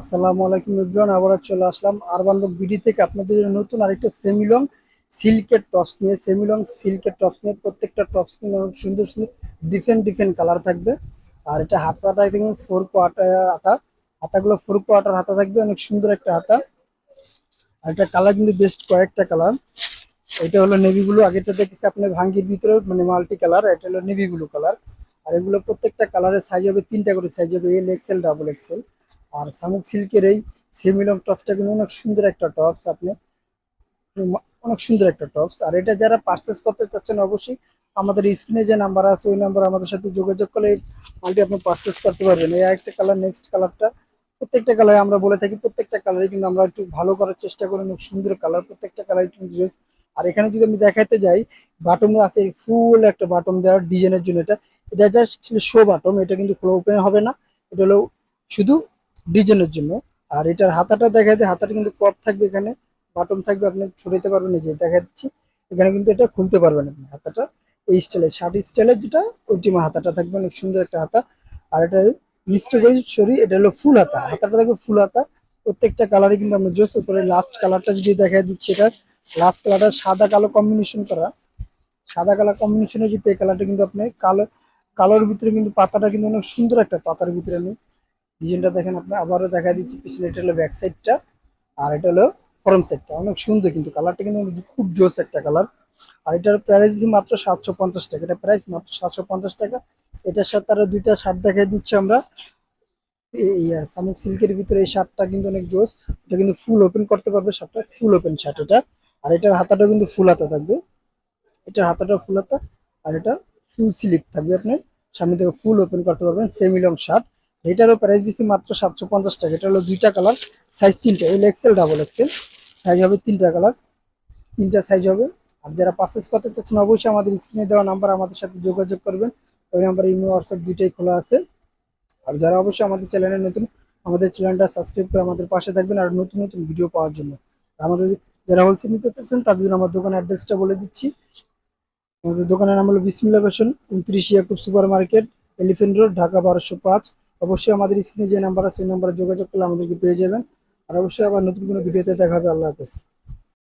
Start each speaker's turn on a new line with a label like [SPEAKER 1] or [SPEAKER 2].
[SPEAKER 1] আসসালামু আলাইকুম ইব্রান আবার চলে আসলাম আরবান লোক বিডি থেকে। আপনাদের জন্য নতুন আরেকটা সেমিলং সিল্কের টপস নিয়ে সেমিলং সিল্কের টপস নিয়ে, প্রত্যেকটা টপস কিন্তু অনেক সুন্দর সুন্দর ডিফারেন্ট ডিফারেন্ট কালার থাকবে। আর এটা হাতাটা দেখবেন ফোর কোয়ার্টার হাতা। হাতাগুলো ফোর কোয়ার্টার হাতা থাকবে, অনেক সুন্দর একটা হাতা। আর এটা কালার কিন্তু বেস্ট কয়েকটা কালার এটা হলো নেভি ব্লু আগেটা দেখেছি আপনার ভাঙ্গির ভিতরে মানে মাল্টি কালার এটা হলো নেভি ব্লু কালার আর এগুলো প্রত্যেকটা কালারের সাইজ হবে, তিনটা করে সাইজ হবে এল এক্সেল ডাবল এক্সেল আর শামুক সিল্কের এই সেমিলং টপসটা কিন্তু অনেক সুন্দর একটা টপস আপনি অনেক সুন্দর একটা টপস আর এটা যারা পারচেস করতে চাচ্ছেন অবশ্যই আমাদের স্ক্রিনে যে নাম্বার আছে, ওই নাম্বার আমাদের সাথে যোগাযোগ করলে মালটি আপনি পারচেস করতে পারবেন। এই একটা কালার নেক্সট কালারটা প্রত্যেকটা কালারে আমরা বলে থাকি, প্রত্যেকটা কালারে কিন্তু আমরা একটু ভালো করার চেষ্টা করি, অনেক সুন্দর কালার প্রত্যেকটা কালার কিন্তু আর এখানে যদি আমি দেখাতে যাই বাটন আছে ফুল একটা বাটন দেওয়ার ডিজাইনের জন্য এটা। এটা জাস্ট শো বাটন এটা কিন্তু ওপেন হবে না। এটা হলো শুধু ডিজাইনের জন্য। আর এটার হাতাটা দেখা যায় হাতাটা কিন্তু কপ থাকবে এখানে বাটন থাকবে, আপনি ছড়াইতে পারবেন যে দেখা দিচ্ছি। এখানে কিন্তু এটা খুলতে পারবেন আপনি হাতাটা। এই স্টাইলের শার্ট স্টাইলের যেটা ওইটিমা হাতাটা থাকবে, অনেক সুন্দর একটা হাতা। আর এটা মিস্টার করে সরি এটা হলো ফুল হাতা, হাতাটা থাকবে ফুল হাতা। প্রত্যেকটা কালারে কিন্তু আমরা জোস উপরে লাস্ট কালারটা যদি দেখা দিচ্ছি এটা লাস্ট কালারটা সাদা কালো কম্বিনেশন করা। সাদা কালার কম্বিনেশনের ভিতরে এই কালারটা কিন্তু আপনি কালো কালোর ভিতরে কিন্তু পাতাটা কিন্তু অনেক সুন্দর একটা পাতার ভিতরে আমি ডিজাইনটা দেখেন আপনি, আবারও দেখা দিচ্ছি, পিছনে এটা হলো ব্যাক সাইডটা আর এটা হলো ফ্রন্ট সাইডটা অনেক সুন্দর কিন্তু কালারটা কিন্তু খুব জোস একটা কালার আর এটার প্রাইস মাত্র সাতশো পঞ্চাশ টাকা। এটা প্রাইস মাত্র সাতশো পঞ্চাশ টাকা। এটার সাথে আরও দুইটা শার্ট দেখাই দিচ্ছি আমরা। সামুক সিল্কের ভিতরে এই শার্টটা কিন্তু অনেক জোস। এটা কিন্তু ফুল ওপেন করতে পারবে শার্টটা ফুল ওপেন শার্ট এটা। আর এটার হাতাটা কিন্তু ফুল হাতা থাকবে। এটার হাতাটা ফুল হাতা। আর এটা ফুল স্লিপ থাকবে আপনার। সামনে থেকে ফুল ওপেন করতে পারবেন সেমি লং শার্ট এটারও প্রাইস দিচ্ছি মাত্র সাতশো পঞ্চাশ টাকা। এটা হলো দুইটা কালার সাইজ তিনটা। L XL double XL size হবে তিনটা কালার তিনটা সাইজ হবে। আর যারা পারচেস করতে চাচ্ছেন, অবশ্যই আমাদের স্ক্রিনে দেওয়া নাম্বার আমাদের সাথে যোগাযোগ করবেন। ওই নাম্বার ইমেল হোয়াটসঅ্যাপ দুইটাই খোলা আছে। আর যারা অবশ্যই আমাদের চ্যানেলে নতুন, আমাদের চ্যানেলটা সাবস্ক্রাইব করে আমাদের পাশে থাকবেন আর নতুন নতুন ভিডিও পাওয়ার জন্য। আমাদের যারা হোলসেল নিতে চাচ্ছেন, তাদের জন্য আমার দোকানের অ্যাড্রেসটা বলে দিচ্ছি। আমাদের দোকানের নাম হলো বিসমিল্লা ফ্যাশন উনত্রিশ Yakub super market Elephant Road, Dhaka বারোশো পাঁচ। অবশ্যই আমাদের স্ক্রিনে যে নাম্বার আছে সেই নাম্বারে যোগাযোগ করলে আমাদেরকে পেয়ে যাবেন। আর অবশ্যই আবার নতুন কোনো ভিডিওতে দেখা হবে। আল্লাহ হাফেজ।